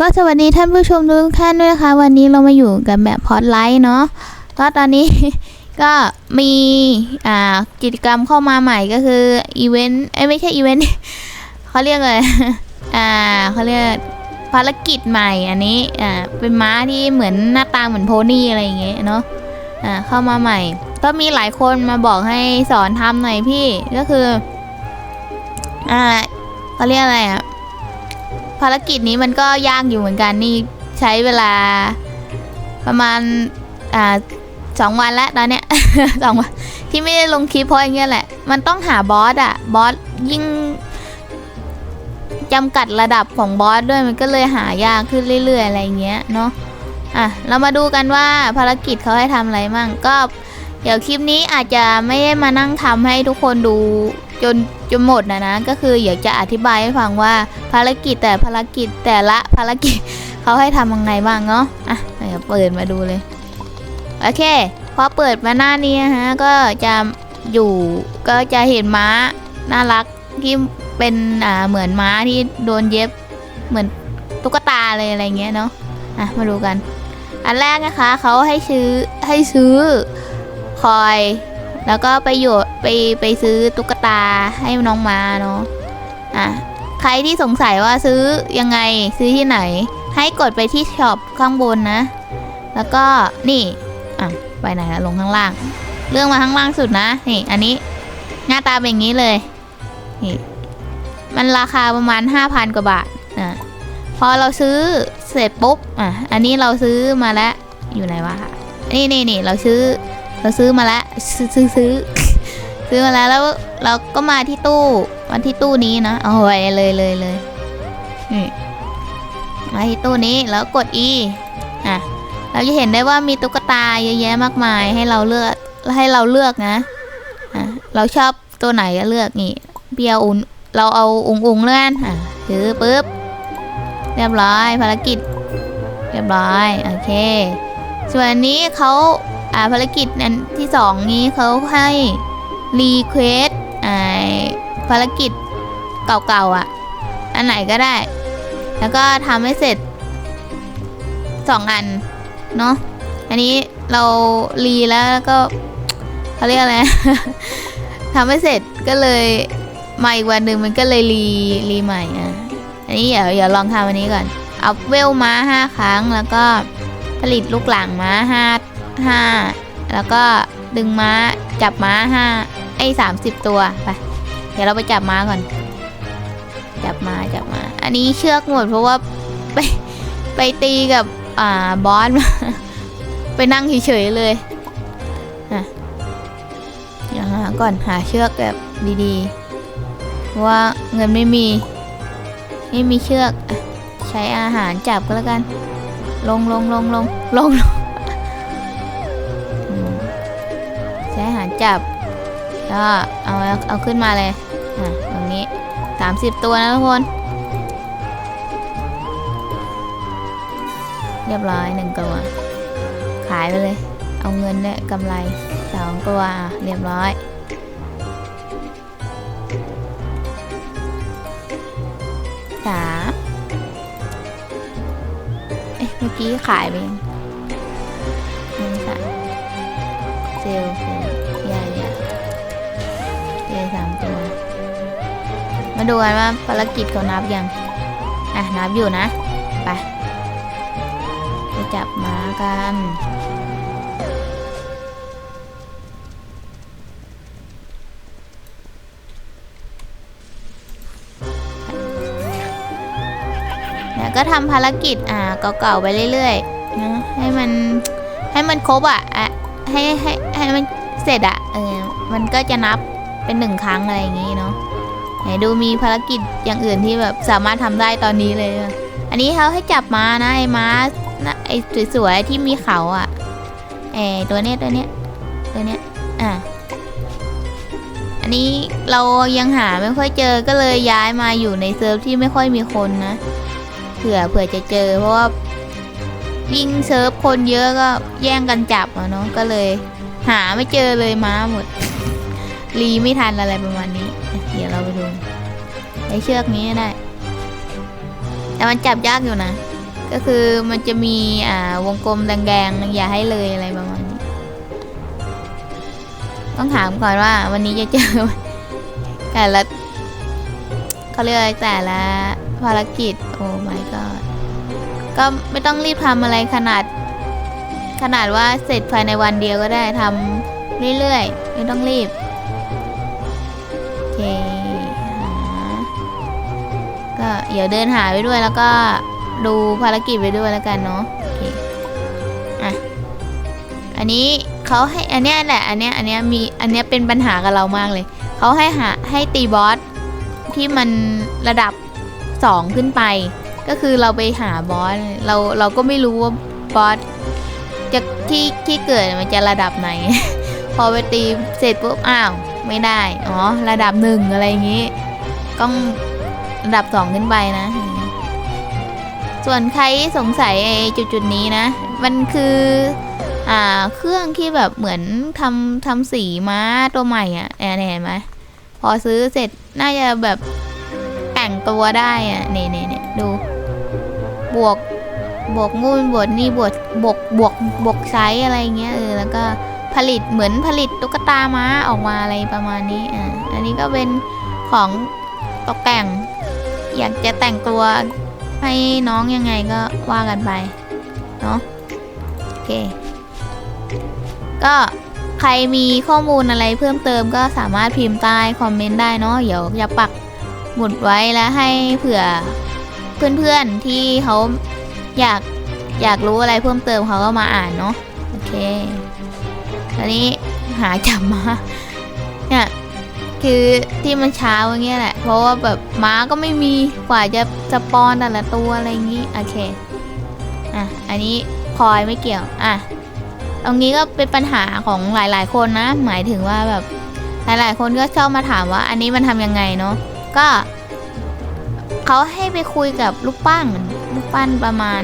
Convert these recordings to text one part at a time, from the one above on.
ก็สวัสดีท่านผู้ชมทุกท่านด้วยนะคะ วันนี้เรามาอยู่กับแบบพอดไลท์เนาะก็ตอนนี้ ก็มีอ่ากิจกรรมเข้ามาใหม่ก็คืออีเวนต์ไม่ใช่อีเวนต์เขาเรียกอะไรอ่าเขาเรียกภารกิจใหม่อันนี้อ่าเป็นม้าที่เหมือนหน้าตาเหมือนโพนี่อะไรอย่างเงี้ยเนาะอ่าเข้ามาใหม่ ก็มีหลายคนมาบอกให้สอนทำหน่อยพี่ก็คืออ่าเขาเรียกอะไรอะ ภารกิจนี้มันก็ยากอยู่เหมือนกันนี่ใช้เวลาประมาณอ่าสองวันแล้วตอนเนี้ย สองวันที่ไม่ได้ลงคลิปเพราะอย่างเงี้ยแหละ มันต้องหาบอสอะบอสยิ่งจำกัดระดับของบอสด้วยมันก็เลยหายากขึ้นเรื่อย ๆ อะไรเงี้ยเนาะอะเรามาดูกันว่าภารกิจเขาให้ทำอะไรมั่งก็ เดี๋ยวคลิปนี้อาจจะไม่ได้มานั่งทำให้ทุกคนดู จนจนหมดนะนะก็คืออยากจะอธิบายให้ฟังว่าภารกิจแต่ภารกิจแต่ละภารกิจเขาให้ทำยังไงบ้างเนาะอะเดี๋ยวเปิดมาดูเลยโอเคพอเปิดมาหน้านี้นะฮะก็จะอยู่ก็จะเห็นม้าน่ารักที่เป็นอ่าเหมือนม้าที่โดนเย็บเหมือนตุ๊กตาเลยอะไรเงี้ยเนาะอะมาดูกัน อันแรกนะคะเขาให้ซื้อให้ซื้อคอย แล้วก็ไปอยู่ไปไปซื้อตุ๊กตาให้น้องมาเนาะอะใครที่สงสัยว่าซื้อยังไงซื้อที่ไหน ให้กดไปที่ช็อปข้างบนนะ แล้วก็นี่อะไปไหนละลงข้างล่าง เรื่องมาข้างล่างสุดนะนี่อันนี้หน้าตาเป็นอย่างนี้เลยนี่มันราคาประมาณ 5,000 กว่าบาทอะพอเราซื้อเสร็จปุ๊บอะอันนี้เราซื้อมาแล้วอยู่ไหนวะนี่นี่นี่เราซื้อ เราซื้อมาแล้วซื้อซื้อซื้อซื้อมาแล้วแล้วเราก็มาที่ตู้มาที่ตู้นี้นะเอาไว้เลยเลยเลยนี่มาที่ตู้นี้แล้วกด E อะเราจะเห็นได้ว่ามีตุ๊กตาเยอะแยะมากมายให้เราเลือกให้เราเลือกนะอะเราชอบตัวไหนก็เลือกนี่เบียร์อุ่นเราเอาอุงอุงเลื่อนอะถือปุ๊บเรียบร้อยภารกิจ เรียบร้อยโอเค ส่วนนี้เขา อ่าภารกิจนั้นที่สองนี้เขาให้รีเควสไอภารกิจเก่าๆอะ อันไหนก็ได้ แล้วก็ทำให้เสร็จสองอัน เนาะอันนี้เรารีแล้วแล้วก็เขาเรียกอะไร ทำให้เสร็จก็เลยมาอีกวันหนึ่งมันก็เลยรีรีใหม่อะ อันนี้เดี๋ยวเดี๋ยวลองทำอันนี้ก่อน เอัพเวลม้าห้าครั้งแล้วก็ผลิตลูกหลังม้าห้า ห้าแล้วก็ดึงม้าจับม้าห้าไอ้สามสิบตัวไป เดี๋ยวเราไปจับม้าก่อน จับม้าจับม้า อันนี้เชือกหมดเพราะว่าไปไปตีกับอ่าบอสมาไปนั่งเฉยๆเลยอะเดี๋ยวหาก่อนหาเชือกแบบดีๆเพราะว่าเงินไม่มี ไม่มีเชือก ใช้อาหารจับก็แล้วกัน ลงลงลงลงลงลง ใช้หารจับก็เอาเอาขึ้นมาเลยอะตรงนี้ 30 ตัวนะทุกคน เรียบร้อยหนึ่งตัว ขายไปเลย เอาเงินเนี่ยกำไรสองตัวอะเรียบร้อยสามเอ๊ะเมื่อกี้ขายไปยัง มาดูกันว่าภารกิจเขานับยัง อะนับอยู่นะ ไป ไปจับม้ากันเนี่ยก็ทำภารกิจ อ่าเก่าๆไปเรื่อยๆนะให้มันให้มันครบอะอะให้ให้ให้มันเสร็จอะ เออ มันก็จะนับเป็นหนึ่งครั้งอะไรอย่างงี้เนาะ ไหนดูมีภารกิจอย่างอื่นที่แบบสามารถทำได้ตอนนี้เลย อันนี้เขาให้จับม้านะไอ้ม้าไอ้สวยๆที่มีเขาอะเออตัวเนี้ยตัวเนี้ยตัวเนี้ยอะอันนี้เรายังหาไม่ค่อยเจอก็เลยย้ายมาอยู่ในเซิร์ฟที่ไม่ค่อยมีคนนะเผื่อเผื่อจะเจอ เพราะว่ายิ่งเซิร์ฟคนเยอะก็แย่งกันจับอะเนาะก็เลย หาไม่เจอเลยม้าหมดรีไม่ทันอะไรประมาณนี้ เดี๋ยวเราไปดูไอ้เชือกนี้ได้ แต่มันจับยากอยู่นะ ก็คือมันจะมีอ่าวงกลมแดงๆอย่าให้เลยอะไรประมาณนี้ ต้องถามก่อนว่าวันนี้จะเจอแต่ละเขาเรียกแต่ละภารกิจ โอ้ my god ก็ไม่ต้องรีบทำอะไรขนาด ขนาดว่าเสร็จภายในวันเดียวก็ได้ทำเรื่อยๆ ไม่ต้องรีบ เคก็เดี๋ยวเดินหาไปด้วยแล้วก็ดูภารกิจไปด้วยแล้วกันเนาะโอเคอะอันนี้เขาให้อันเนี้ยแหละอันเนี้ยอันเนี้ยมีอันเนี้ยเป็นปัญหากับเรามากเลยเขาให้หาให้ตีบอสที่มันระดับสองขึ้นไป ก็คือเราไปหาบอสเราเราก็ไม่รู้ว่าบอสจะที่ที่เกิดมันจะระดับไหน พอไปตีเสร็จปุ๊บอ้าว ไม่ได้ อ๋อ ระดับหนึ่งอะไรอย่างงี้ ต้องระดับสองขึ้นไปนะ ส่วนใครสงสัยไอ้จุดๆนี้นะ มันคืออ่าเครื่องที่แบบเหมือนทำทำสีม้าตัวใหม่อะแอนเห็นไหมพอซื้อเสร็จน่าจะแบบแต่งตัวได้อะเนี่ยเนี่ยเนี่ยดู บวกบวกงูนบวกนี่บวกบวกบวกบวกไซส์อะไรเงี้ยเออแล้วก็ ผลิตเหมือนผลิตตุ๊กตาม้าออกมาอะไรประมาณนี้อ่าอันนี้ก็เป็นของตกแต่ง อยากจะแต่งตัวให้น้องยังไงก็ว่ากันไปเนาะโอเค ก็ใครมีข้อมูลอะไรเพิ่มเติมก็สามารถพิมพ์ใต้คอมเมนต์ได้เนาะเดี๋ยวจะปักหมุดไว้แล้วให้เผื่อเพื่อนๆที่เขาอยากอยากรู้อะไรเพิ่มเติมเขาก็มาอ่านเนาะโอเค ตอนนี้หาจับมาเนี่ยคือที่มันช้าอย่างเงี้ยแหละ เพราะว่าแบบม้าก็ไม่มีกว่าจะสปอนแต่ละตัวอะไรอย่างงี้โอเคอะอันนี้พลอยไม่เกี่ยวอะตรงนี้ก็เป็นปัญหาของหลายๆ คนนะ หมายถึงว่าแบบหลายๆ คนก็ชอบมาถามว่า อันนี้มันทำยังไงเนาะก็เขาให้ไปคุยกับลูกปั้นลูกปั้นประมาณ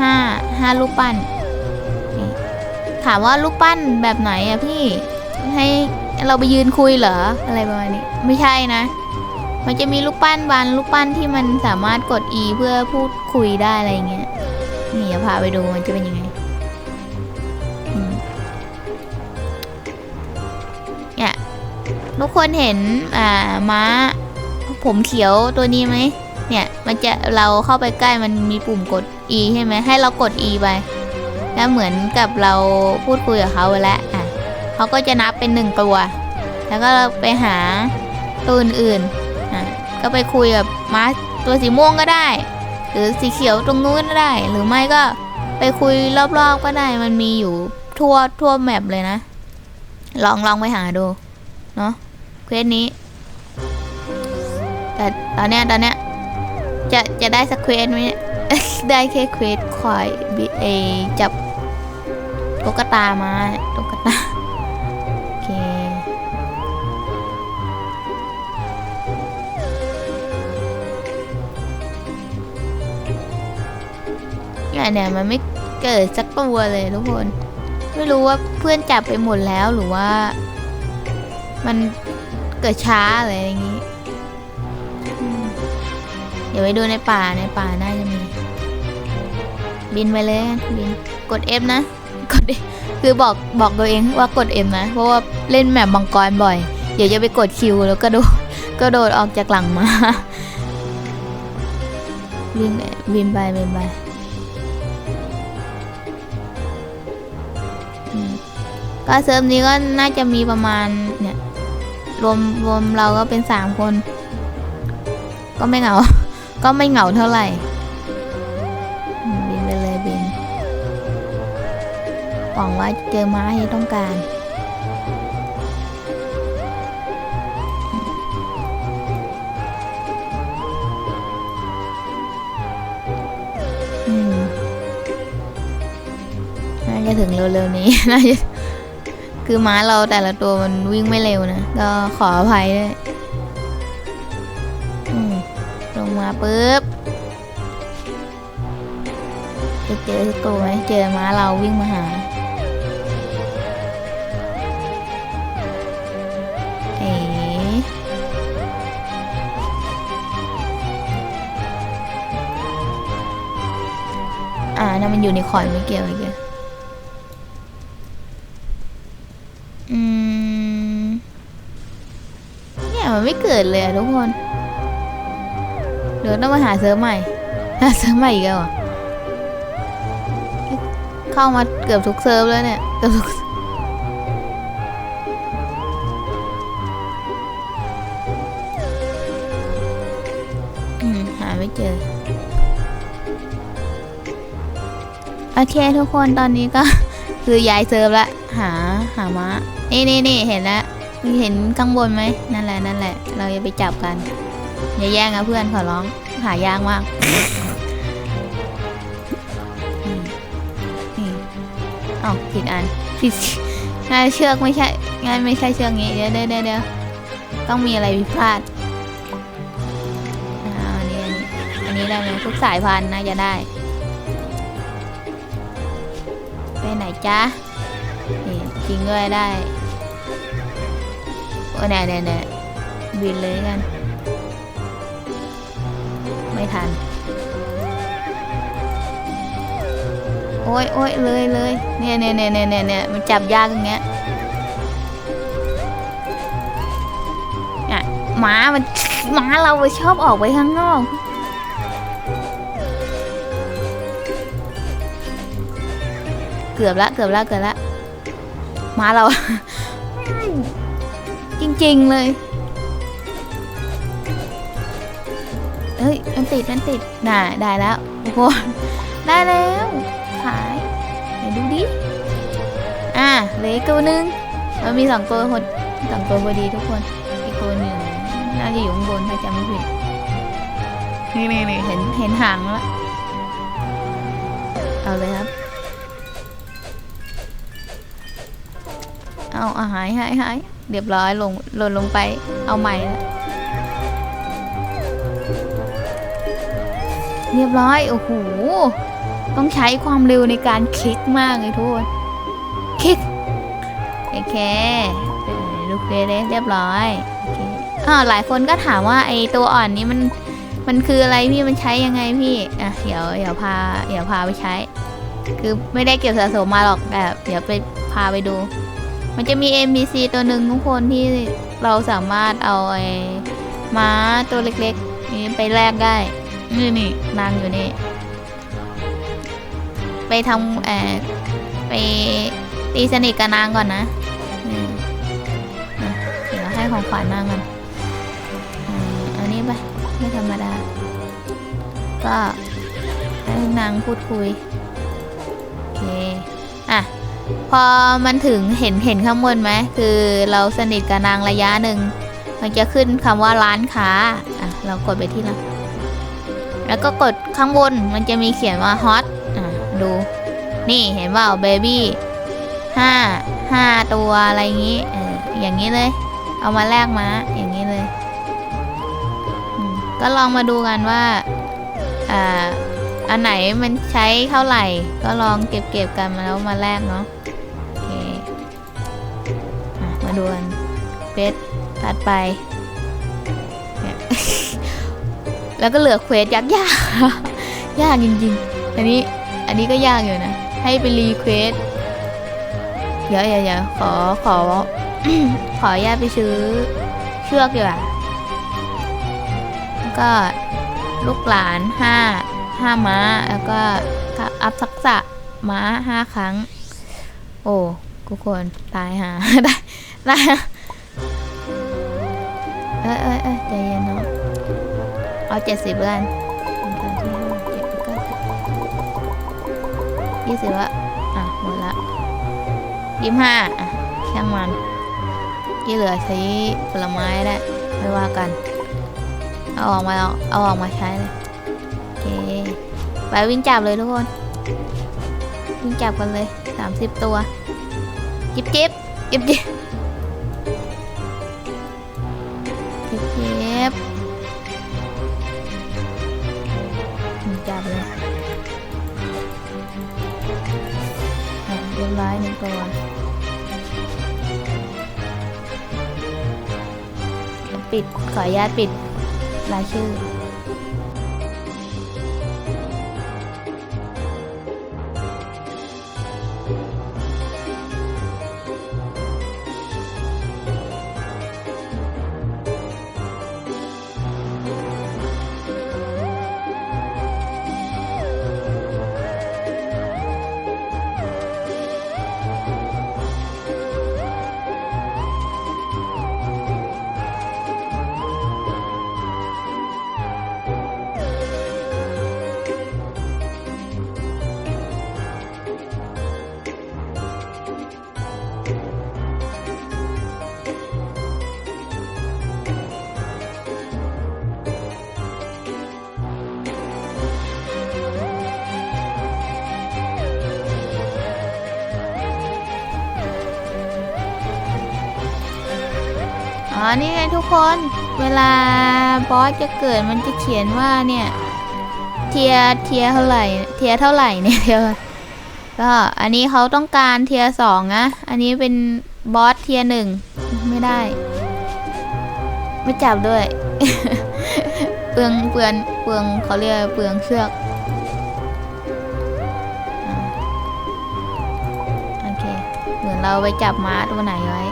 ห้าห้าลูกปั้น ถามว่าลูกปั้นแบบไหนอะพี่ให้เราไปยืนคุยเหรออะไรประมาณนี้ ไม่ใช่นะ มันจะมีลูกปั้นบานลูกปั้นที่มันสามารถกด E เพื่อพูดคุยได้อะไรอย่างเงี้ยนี่จะพาไปดูมันจะเป็นยังไงเนี่ยทุกคนเห็นอ่าม้า ผมเขียวตัวนี้ไหมเนี่ย มันจะเราเข้าไปใกล้มันมีปุ่มกด E ใช่ไหมให้เรากด E ไป แล้วเหมือนกับเราพูดคุยกับเขาไปแล้วอะเขาก็จะนับเป็นหนึ่งตัว แล้วก็ไปหาตัวอื่นๆอะก็ไปคุยกับม้าตัวสีม่วงก็ได้ หรือสีเขียวตรงนู้นก็ได้ หรือไม่ก็ไปคุยรอบๆก็ได้มันมีอยู่ทั่วทั่วแมปเลยนะ ลองลองไปหาดู เนาะเควสนี้ แต่ตอนเนี้ยตอนเนี้ยจะจะได้สักเควสไหมเนี่ย ได้แค่เควสคอยบีเอจับตุ๊กตามาตุ๊กตา โอเค เนี่ยเนี่ยมันไม่เกิดสักตัวเลยทุกคน ไม่รู้ว่าเพื่อนจับไปหมดแล้วหรือว่า มันเกิดช้าอะไรอย่างงี้อืมเดี๋ยวไปดูในป่าในป่าน่าจะมี บินไปเลยบินกด F นะกด F คือบอกบอกตัวเองว่ากด M นะ เพราะว่าเล่นแมปมังกรบ่อย เดี๋ยวจะไปกดคิวแล้วก็โดดก็โดดออกจากหลังมาบินบินไปบินไปก็เซิร์ฟนี้ก็น่าจะมีประมาณเนี่ยรวมรวมเราก็เป็นสามคน ก็ไม่เหงา ก็ไม่เหงาเท่าไหร่ หวังว่าเจอม้าที่ต้องการ อืมน่าจะถึงเร็วๆนี้น่าจะคือม้าเราแต่ละตัวมันวิ่งไม่เร็วนะ ก็ขออภัยด้วยอืมลงมาปุ๊บจะเจอตัวไหมเจอม้าเราวิ่งมาหา อ่านั่นมันอยู่ในคอยไม่เกี่ยวไม่เกี่ยวอืมเนี่ยมันไม่เกิดเลยทุกคนเดี๋ยวต้องมาหาเซิร์ฟใหม่หาเซิร์ฟใหม่อีกแล้วอะเข้ามาเกือบทุกเซิร์ฟแล้วเนี่ยเกือบทุก เคทุกคนตอนนี้ก็ คือย้ายเซิร์ฟละหาหาม้านี่นี่นี่เห็นแล้วเห็นข้างบนไหมนั่นแหละนั่นแหละ เราจะไปจับกันอย่าแย่งนะเพื่อนขอร้องหายากมากอ๋อผิดอันผิดงานเชือกไม่ใช่งานไม่ใช่เชือกนี้เดี๋ยวเดี๋ยวเดี๋ยวต้องมีอะไรผิดพลาดอ่าอันนี้อันนี้อันนี้ได้ไหมทุกสายพันธุ์น่าจะได้ ไหนจ๊ะนี่จริงด้วยได้โอ้เนี่ยเนี่ยเนี่ยบินเลยกัน ไม่ทัน โอ้ยโอ้ยเลยเลยเนี่ยเนี่ยเนี่ยเนี่ยเนี่ยเนี่ยมันจับยากอย่างเงี้ยเนี่ยหมามันหมาเราชอบออกไปข้างนอก กือบละเกือบละเกือบละมาเรา จริงๆเลยเอ้ยมันติดมันติดน่าได้แล้วทุกคนได้แล้วขายเดี๋ยวดูดิอะเหลืออีกตัวหนึงมันมีสองตัวคนสองตัวพอดีทุกคนอีกตัวหนึ่งน่าจะอยู่ข้างบนถ้าจำไม่ผิดนี่นี่นี่เห็นเห็นหางแล้วเอาเลยครับ เอาอาหายหายหายเรียบร้อยลงหล่นลงไปเอาใหม่ล้วเรียบร้อย โอ้โห ต้องใช้ความเร็วในการคลิกมากเลยทุกคนคลิกโอเคดูเคเลยเรียบร้อยอเคอ่าหลายคนก็ถามว่าไอตัวอ่อนนี้มันมันคืออะไรพี่มันใช้ยังไงพี่อะเดี๋ยวเดี๋ยวพาเดี๋ยวพาไปใช้ คือไม่ได้เก็บสะสมมาหรอกแต่เดี๋ยวไปพาไปดู มันจะมี NPC ตัวหนึ่งทุกคนที่เราสามารถเอาไอ้ม้าตัวเล็กๆ นี้ไปแลกได้ นี่นี่นางอยู่นี่ ไปทำเอ่อไปตีสนิทกับนางก่อนนะเดี๋ยวให้ของขวัญนางก่อนอันนี้ไปไม่ธรรมดา ก็ให้นางพูดคุย โอเค พอมันถึงเห็นเห็นข้างบนไหมคือเราสนิทกับนางระยะหนึ่งมันจะขึ้นคำว่าร้านค้าอะเรากดไปที่ร้านแล้วก็กดข้างบนมันจะมีเขียนว่าฮอตอะดูนี่เห็นว่าเบบี้ห้าห้าตัวอะไรอย่างนี้เอออย่างนี้เลย เอามาแลกมาอย่างนี้เลย ก็ลองมาดูกันว่าอ่า อันไหนมันใช้เท่าไหร่ ก็ลองเก็บเก็บกันมาแล้วมาแลกเนาะโอเคมาดูกันเฟสตัดไป แล้วก็เหลือเควสยากยากยากจริงๆ อันนี้ อันนี้ก็ยากอยู่นะ ให้ไปรีเควสเดี๋ยวเดี๋ยวขอขอ ขออนุญาตไปซื้อเชือกดีกว่าก็ลูกหลานห้า ห้าม้า แล้วก็อัพทักษะม้าห้าครั้ง โอ้ทุกคนตายหา ได้ได้เอ้ยเอ้ยเอ้ยใจเย็นเนาะเอาเจ็ดสิบกันยี่สิบละอะ หมดละยี่ห้าอะช่างมันที่เหลือใช้ผลไม้ได้ ไม่ว่ากัน เอาออกมาเอาเอาออกมาใช้เลย ไปวิ่งจับเลยทุกคน วิ่งจับกันเลยสามสิบตัว จิบจิบจิบจิบจิบจิบจับเลยอะเรียบร้อยหนึ่งตัวปิดขออนุญาตปิดรายชื่อ นี่ไงทุกคน เวลาบอสจะเกิดมันจะเขียนว่าเนี่ย เทียเทียเท่าไหร่ เทียเท่าไหร่เนี่ยเดียก็อันนี้เขาต้องการเทียสองนะอันนี้เป็นบอสเทียหนึ่งไม่ได้ ไม่จับด้วย เปลืองเปลืองเปลืองเขาเรียกเปลืองเชือกโอเค เหมือนเราไปจับม้าตัวไหนไว้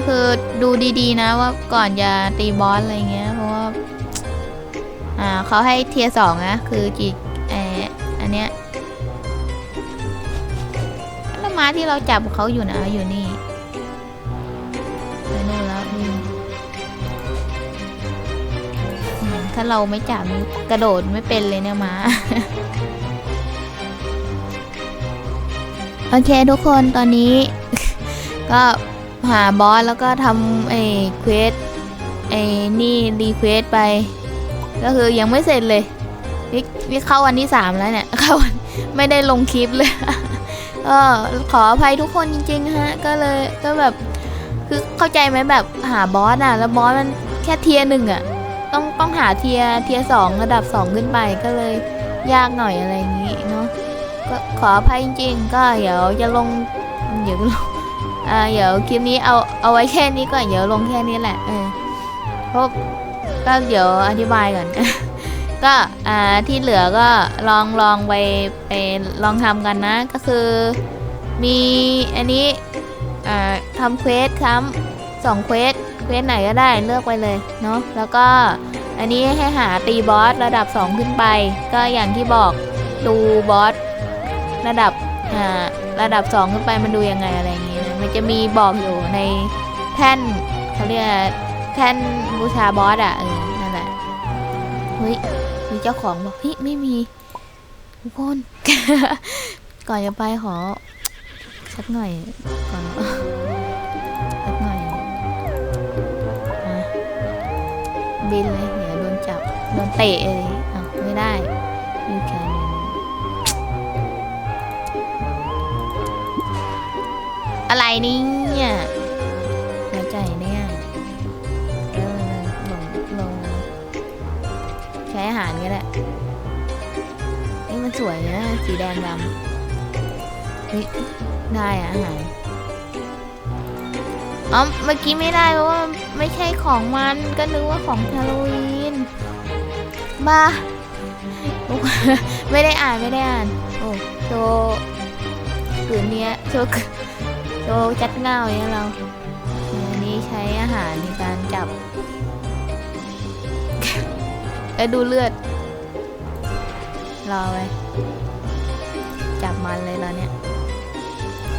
ก็คือดูดีๆนะว่าก่อนจะตีบอสอะไรเงี้ยเพราะว่าอ่าเขาให้เทียสองนะคือจีเอออันเนี้ยแล้วม้าที่เราจับเขาอยู่นะอยู่นี่ไปนู่นแล้วถ้าเราไม่จับกระโดดไม่เป็นเลยเนี่ยม้าโอเคทุกคนตอนนี้ ก็ หาบอสแล้วก็ทำไอ้เควสไอ้นี่รีเควสไป ก็คือยังไม่เสร็จเลยนี่นี่เข้าวันที่สามแล้วเนี่ยเข้าวันไม่ได้ลงคลิปเลยก็ขออภัยทุกคนจริงๆฮะ ก็เลยก็แบบคือเข้าใจไหมแบบหาบอสอะ แล้วบอสมันแค่เทียหนึ่งอะ ต้องต้องหาเทียเทียสองระดับสองขึ้นไปก็เลยยากหน่อยอะไรอย่างงี้เนาะก็ขออภัยจริงๆ ก็เดี๋ยวจะลงเดี๋ยวลง อ่าเดี๋ยวคลิปนี้เอาเอาไว้แค่นี้ก่อนเดี๋ยวลงแค่นี้แหละเออเพราะก็เดี๋ยวอธิบายก่อน ก็อ่าที่เหลือก็ลองลองไปไปลองทำกันนะ ก็คือมีอันนี้อ่าทำเควสครับสองเควสเควสไหนก็ได้เลือกไปเลยเนาะแล้วก็อันนี้ให้หาตีบอสระดับ 2 ขึ้นไป ก็อย่างที่บอกดูบอสระดับอ่าระดับ 2 ขึ้นไปมันดูยังไงอะไรอย่ จะมีบอกอยู่ในแท่นเขาเรียกแท่นบูชาบอสอะเออนั่นแหละเฮ้ยมีเจ้าของบอกเฮ้ยไม่มีทุกคนก่อนจะไปขอสักหน่อยก่อนสักหน่อยบินเลยเดี๋ยวโดนจับโดนเตะเลยอ้าวไม่ได้ อะไรเนี่ยหัวใจเนี่ยเออลงลงใช้อาหารก็ได้นี่มันสวยนะสีแดงดำเฮ้ยได้อะอาหารอ๋อเมื่อกี้ไม่ได้เพราะว่าไม่ใช่ของมันก็นึกว่าของฮาโลวีนบ้าไม่ได้อ่านไม่ได้อ่านโอ้โชว์ผืนเนี้ยโชว์ โชว์จัดเงาเนี่ยเราวันนี้ใช้อาหารในการจับ แล้วดูเลือด รอไว้ จับมันเลยแล้วเนี่ย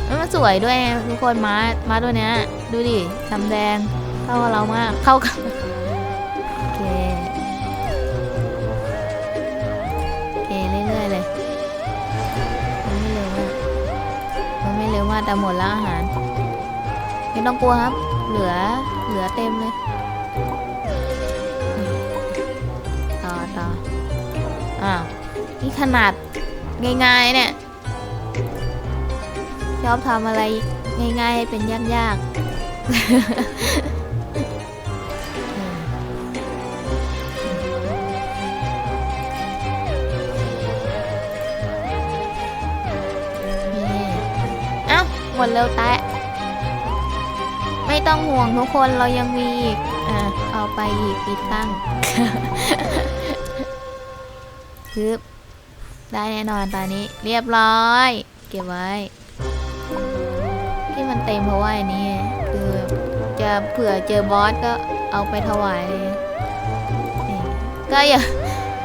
เอ้ยมันสวยด้วยทุกคนม้าม้าตัวเนี้ย ดูดิดำแดง เข้ากับเรามาก เข้ากับ แต่หมดแล้วอาหาร ไม่ต้องกลัวครับ เหลือ เหลือเต็มเลย ต่อต่ออ้าว นี่ขนาดง่ายๆเนี่ย ชอบทำอะไรง่ายๆเป็นยากๆ หมดเร็วแตะ ไม่ต้องห่วงทุกคนเรายังมีอีกอะเอาไปอีกติดตั้งคือได้แน่นอนตอนนี้เรียบร้อย เก็บไว้ ที่มันเต็มเพราะว่าอันนี้คือจะเผื่อเจอบอสก็เอาไปถวายเลยนี่ก็อย่า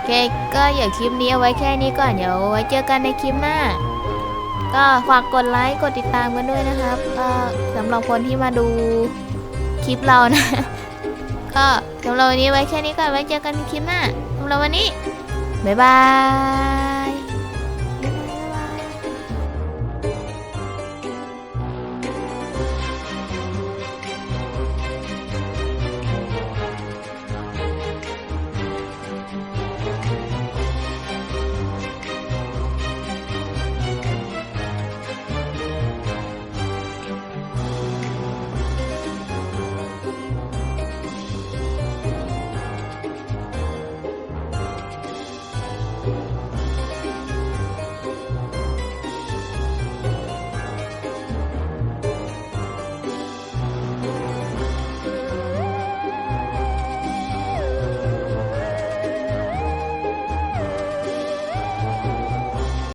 แกก็อย่าคลิปนี้เอาไว้แค่นี้ก่อน เดี๋ยวไว้เจอกันในคลิปหน้า ก็ฝากกดไลค์กดติดตามกันด้วยนะครับก็สำหรับคนที่มาดูคลิปเรานะ ก็สำหรับวันนี้ไว้แค่นี้ก่อนไว้เจอกันในคลิปหน้าสำหรับวันนี้บ๊ายบาย